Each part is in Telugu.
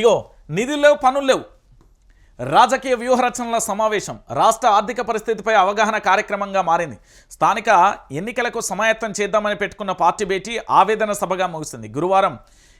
ఇగో నిధులు లేవు పనులు లేవు. రాజకీయ వ్యూహరచనల సమావేశం రాష్ట్ర ఆర్థిక పరిస్థితిపై అవగాహన కార్యక్రమంగా మారింది. స్థానిక ఎన్నికలకు సమాయత్తం చేద్దామని పెట్టుకున్న పార్టీ భేటీ ఆవేదన సభగా ముగిసింది గురువారం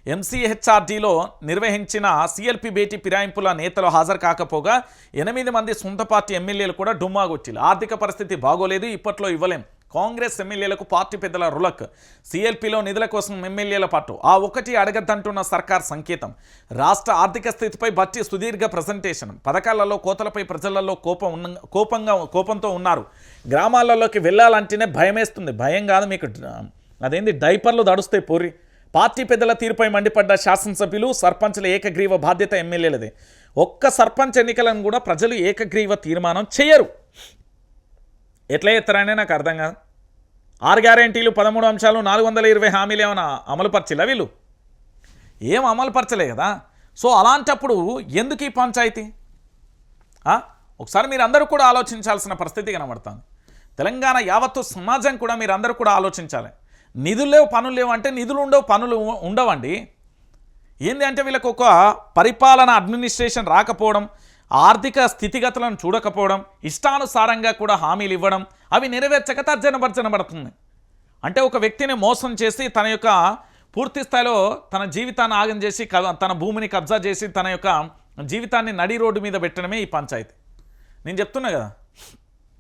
ఎంసీహెచ్ఆర్డీలో నిర్వహించిన సిఎల్పి భేటీ ఫిరాయింపుల నేతలు హాజరు కాకపోగా ఎనిమిది మంది సొంత పార్టీ ఎమ్మెల్యేలు కూడా డుమ్మాగొచ్చిలు ఆర్థిక పరిస్థితి బాగోలేదు ఇప్పట్లో ఇవ్వలేం. కాంగ్రెస్ ఎమ్మెల్యేలకు పార్టీ పెద్దల రులక్. సిఎల్పిలో నిధుల కోసం ఎమ్మెల్యేల పట్టు ఆ ఒకటి అడగద్దంటున్న సర్కార్ సంకేతం. రాష్ట్ర ఆర్థిక స్థితిపై బట్టి సుదీర్ఘ ప్రజెంటేషన్. పథకాలలో కోతలపై ప్రజలలో కోపం ఉన్న కోపంగా కోపంతో ఉన్నారు. గ్రామాలలోకి వెళ్ళాలంటేనే భయమేస్తుంది. భయం కాదు మీకు. అదేంది? డైపర్లు దడుస్తాయి పోరి. పార్టీ పెద్దల తీరుపై మండిపడ్డ శాసనసభ్యులు సర్పంచ్ల ఏకగ్రీవ బాధ్యత ఎమ్మెల్యేలదే. ఒక్క సర్పంచ్ ఎన్నికలను కూడా ప్రజలు ఏకగ్రీవ తీర్మానం చేయరు. ఎట్లా చేస్తారనే నాకు అర్థం కాదు. ఆరు గ్యారెంటీలు పదమూడు అంశాలు నాలుగు వందల ఇరవై హామీలు ఏమైనా అమలుపరచిలా వీళ్ళు? ఏం అమలుపరచలే కదా. సో అలాంటప్పుడు ఎందుకు ఈ పంచాయతీ? ఒకసారి మీరు అందరూ కూడా ఆలోచించాల్సిన పరిస్థితి కనబడుతుంది. తెలంగాణ యావత్తు సమాజం కూడా మీరు అందరూ కూడా ఆలోచించాలి. నిధులు లేవు పనులు లేవు అంటే నిధులు ఉండవు పనులు ఉండవండి. ఏంది అంటే వీళ్ళకు ఒక పరిపాలన అడ్మినిస్ట్రేషన్ రాకపోవడం ఆర్థిక స్థితిగతులను చూడకపోవడం ఇష్టానుసారంగా కూడా హామీలు ఇవ్వడం అవి నెరవేర్చక తర్జన భర్జన పడుతుంది. అంటే ఒక వ్యక్తిని మోసం చేసి తన యొక్క పూర్తి స్థాయిలో తన జీవితాన్ని ఆగం చేసి క- తన భూమిని కబ్జా చేసి తన యొక్క జీవితాన్ని నడి రోడ్డు మీద పెట్టడమే ఈ పంచాయతీ. నేను చెప్తున్నా కదా